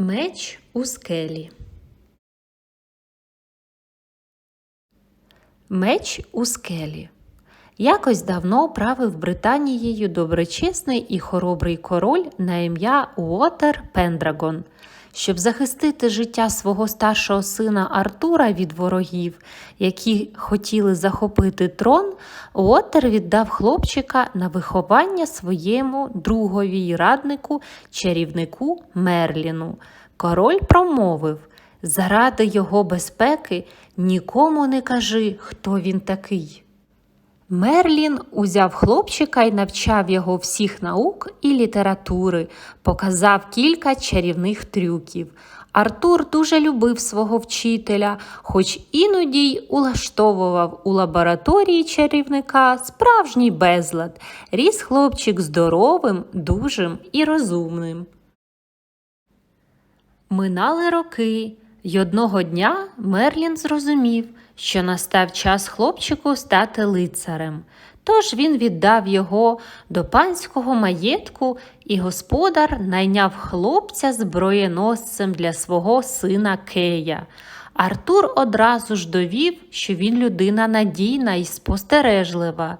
Меч у скелі. Меч у скелі. Якось давно правив Британією доброчесний і хоробрий король на ім'я Уотер Пендрагон. Щоб захистити життя свого старшого сина Артура від ворогів, які хотіли захопити трон, Уотер віддав хлопчика на виховання своєму другові й раднику, чарівнику Мерліну. Король промовив заради його безпеки нікому не кажи, хто він такий. Мерлін узяв хлопчика і навчав його всіх наук і літератури, показав кілька чарівних трюків. Артур дуже любив свого вчителя, хоч іноді й улаштовував у лабораторії чарівника справжній безлад. Ріс хлопчик здоровим, дужим і розумним. Минали роки, й одного дня Мерлін зрозумів, що настав час хлопчику стати лицарем. Тож він віддав його до панського маєтку, і господар найняв хлопця зброєносцем для свого сина Кея. Артур одразу ж довів, що він людина надійна і спостережлива.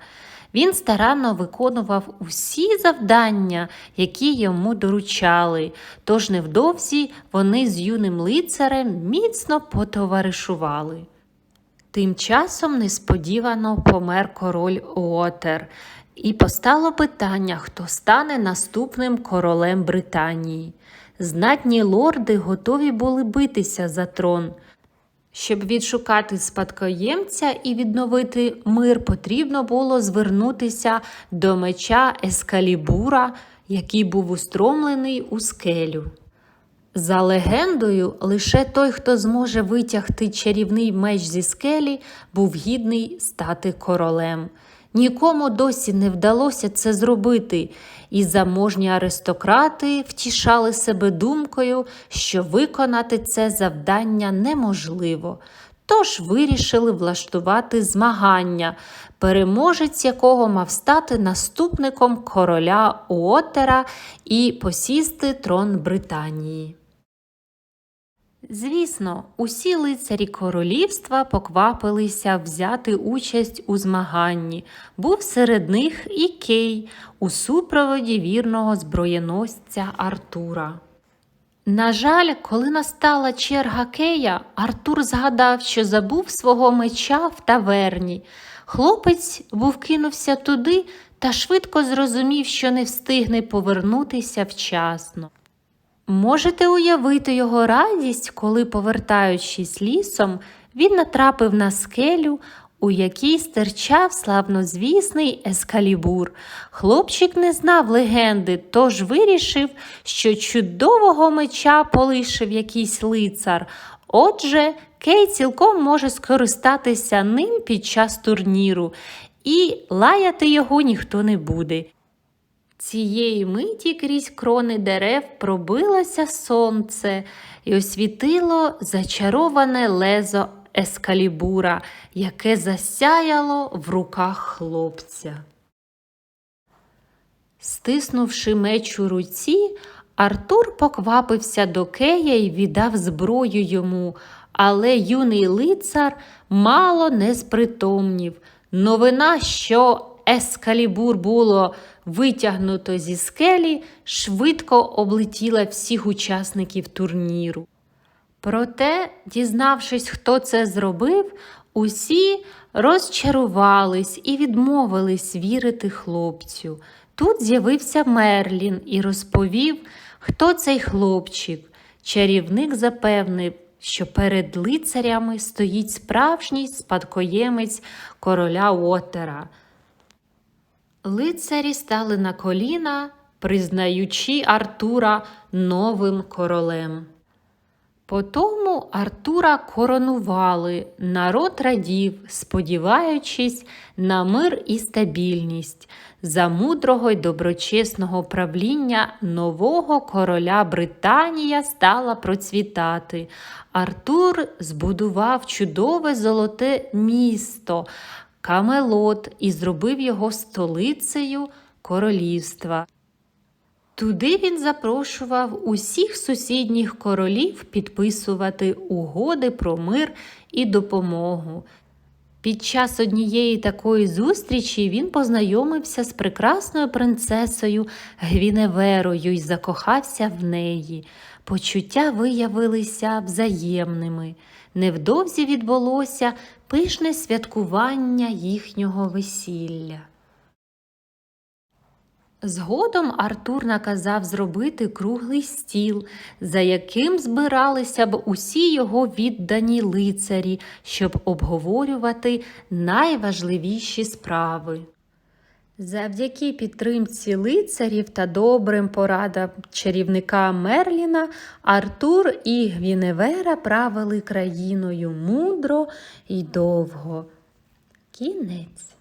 Він старанно виконував усі завдання, які йому доручали, тож невдовзі вони з юним лицарем міцно потоваришували. Тим часом несподівано помер король Уотер, і постало питання, хто стане наступним королем Британії. Знатні лорди готові були битися за трон. Щоб відшукати спадкоємця і відновити мир, потрібно було звернутися до меча Ескалібура, який був устромлений у скелю. За легендою, лише той, хто зможе витягти чарівний меч зі скелі, був гідний стати королем. Нікому досі не вдалося це зробити, і заможні аристократи втішали себе думкою, що виконати це завдання неможливо. Тож вирішили влаштувати змагання, переможець якого мав стати наступником короля Уотера і посісти трон Британії. Звісно, усі лицарі королівства поквапилися взяти участь у змаганні. Був серед них і Кей у супроводі вірного зброєносця Артура. На жаль, коли настала черга Кея, Артур згадав, що забув свого меча в таверні. Хлопець був кинувся туди та швидко зрозумів, що не встигне повернутися вчасно. Можете уявити його радість, коли, повертаючись лісом, він натрапив на скелю, у якій стирчав славнозвісний ескалібур. Хлопчик не знав легенди, тож вирішив, що чудового меча полишив якийсь лицар. Отже, Кей цілком може скористатися ним під час турніру, і лаяти його ніхто не буде. Цієї миті крізь крони дерев пробилося сонце і освітило зачароване лезо ескалібура, яке засяяло в руках хлопця. Стиснувши меч у руці, Артур поквапився до Кея і віддав зброю йому, але юний лицар мало не спритомнів. Новина, що ескалібур було витягнуто зі скелі, швидко облетіла всіх учасників турніру. Проте, дізнавшись, хто це зробив, усі розчарувались і відмовились вірити хлопцю. Тут з'явився Мерлін і розповів, хто цей хлопчик. Чарівник запевнив, що перед лицарями стоїть справжній спадкоємець короля Отера. Лицарі стали на коліна, признаючи Артура новим королем. Потому Артура коронували, народ радів, сподіваючись на мир і стабільність, за мудрого й доброчесного правління нового короля Британія стала процвітати. Артур збудував чудове золоте місто, Камелот і зробив його столицею королівства. Туди він запрошував усіх сусідніх королів підписувати угоди про мир і допомогу. Під час однієї такої зустрічі він познайомився з прекрасною принцесою Гвіневерою і закохався в неї. Почуття виявилися взаємними. Невдовзі відбулося пишне святкування їхнього весілля. Згодом Артур наказав зробити круглий стіл, за яким збиралися б усі його віддані лицарі, щоб обговорювати найважливіші справи. Завдяки підтримці лицарів та добрим порадам чарівника Мерліна Артур і Гвіневера правили країною мудро і довго. Кінець.